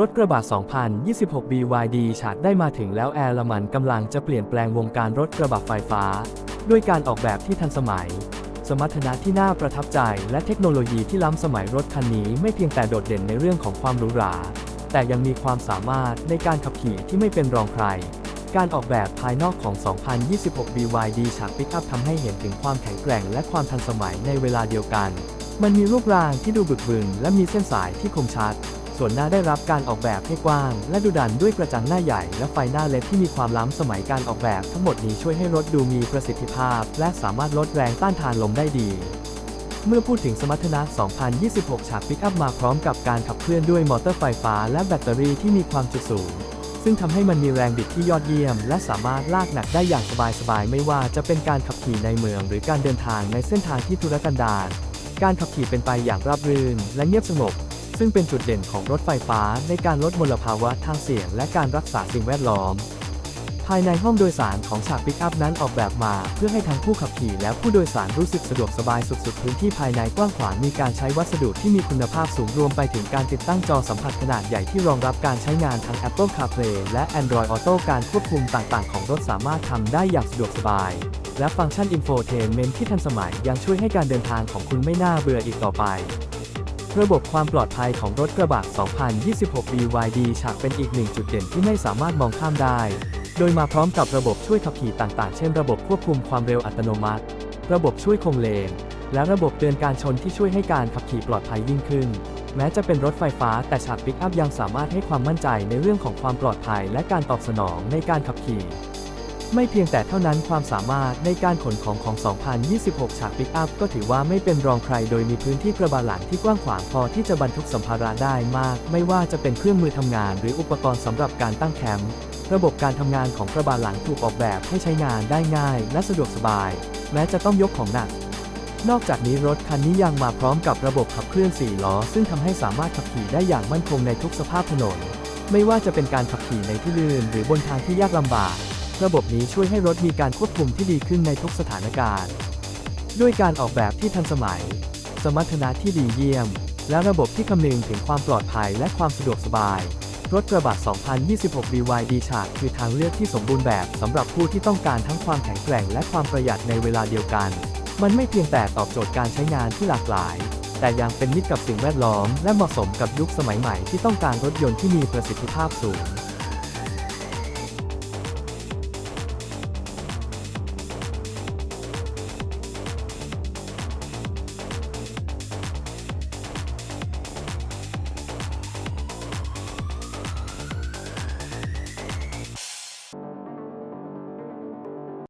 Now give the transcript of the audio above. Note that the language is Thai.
รถกระบะ 2026 BYD ฉากได้มาถึงแล้วแอร์ละมันกำลังจะเปลี่ยนแปลงวงการรถกระบะไฟฟ้า ด้วยการออกแบบที่ทันสมัย สมรรถนะที่น่าประทับใจ และเทคโนโลยีที่ล้ำสมัยรถคันนี้ไม่เพียงแต่โดดเด่นในเรื่องของความหรูหรา แต่ยังมีความสามารถในการขับขี่ที่ไม่เป็นรองใคร การออกแบบภายนอกของ 2026 BYD ฉากปิกอัพทำให้เห็นถึงความแข็งแกร่ง และความทันสมัยในเวลาเดียวกัน มันมีรูปร่างที่ดูบึกบึนและมีเส้นสายที่คมชัด ส่วนหน้าได้รับการออกแบบให้กว้าง และดุดันด้วยกระจังหน้าใหญ่ และไฟหน้าเลดที่มีความล้ำสมัยการออกแบบ ทั้งหมดนี้ช่วยให้รถดูมีประสิทธิภาพ และสามารถลดแรงต้านทานลมได้ดีเมื่อพูดถึงสมรรถนะ 2026 ฉากปิกอัพมาพร้อมกับการขับเคลื่อนด้วยมอเตอร์ไฟฟ้าและแบตเตอรี่ที่มีความจุสูง ซึ่งทำให้มันมีแรงบิดที่ยอดเยี่ยม และสามารถลากหนักได้อย่างสบายๆ ไม่ว่าจะเป็นการขับขี่ในเมือง หรือการเดินทางในเส้นทางที่ทุรกันดาร การขับขี่เป็นไปอย่างราบรื่น และเงียบสงบ ซึ่งเป็นจุดเด่นของรถไฟฟ้าในการลดมลภาวะทางเสียงและการรักษาสิ่งแวดล้อม ภายในห้องโดยสารของฉากปิกอัพนั้นออกแบบมา เพื่อให้ทั้งผู้ขับขี่และผู้โดยสารรู้สึกสะดวกสบายสุดๆ พื้นที่ภายในกว้างขวางมีการใช้วัสดุที่มีคุณภาพสูงรวมไปถึงการติดตั้งจอสัมผัสขนาดใหญ่ที่รองรับการใช้งานทั้ง Apple CarPlay และ Android Auto การควบคุมต่างๆ ของรถสามารถทำได้อย่างสะดวกสบายและฟังก์ชัน Infotainment ที่ทันสมัยยังช่วยให้การเดินทางของคุณไม่น่าเบื่ออีกต่อไป ระบบความปลอดภัยของรถกระบะ 2026 BYD ฉากเป็นอีกหนึ่งจุดเด่นที่ไม่สามารถมองข้ามได้ โดยมาพร้อมกับระบบช่วยขับขี่ต่างๆ เช่นระบบควบคุมความเร็วอัตโนมัติ ระบบช่วยคงเลน และระบบเตือนการชนที่ช่วยให้การขับขี่ปลอดภัยยิ่งขึ้น แม้จะเป็นรถไฟฟ้าแต่ฉากปิกอัพยังสามารถให้ความมั่นใจในเรื่องของความปลอดภัย และการตอบสนองในการขับขี่ ไม่เพียงแต่เท่านั้นความสามารถในการขนของของ 2026 ฉากปิกอัพก็ถือว่าไม่เป็นรองใครโดยมีพื้นที่กระบะหลังที่กว้างขวางพอที่จะบรรทุกสัมภาระได้มาก ไม่ว่าจะเป็นเครื่องมือทำงาน หรืออุปกรณ์สำหรับการตั้งแคมป์ระบบการทำงานของกระบะหลังถูกออกแบบให้ใช้งานได้ง่าย และสะดวกสบาย แม้จะต้องยกของหนัก นอกจากนี้รถคันนี้ยังมาพร้อมกับระบบขับเคลื่อน4ล้อ ซึ่งทำให้สามารถขับขี่ได้อย่างมั่นคงในทุกสภาพถนน ไม่ว่าจะเป็นการขับขี่ในที่ลื่นหรือบนทางที่ยากลำบาก ระบบนี้ช่วยให้รถมีการควบคุมที่ดีขึ้นในทุกสถานการณ์ ด้วยการออกแบบที่ทันสมัย สมรรถนะที่ดีเยี่ยม และระบบที่คำนึงถึงความปลอดภัยและความสะดวกสบาย รถกระบะ 2026 BYD ฉากคือทางเลือกที่สมบูรณ์แบบสำหรับผู้ที่ต้องการทั้งความแข็งแกร่งและความประหยัดในเวลาเดียวกัน มันไม่เพียงแต่ตอบโจทย์การใช้งานที่หลากหลาย แต่ยังเป็นมิตรกับสิ่งแวดล้อม และเหมาะสมกับยุคสมัยใหม่ที่ต้องการรถยนต์ที่มีประสิทธิภาพสูง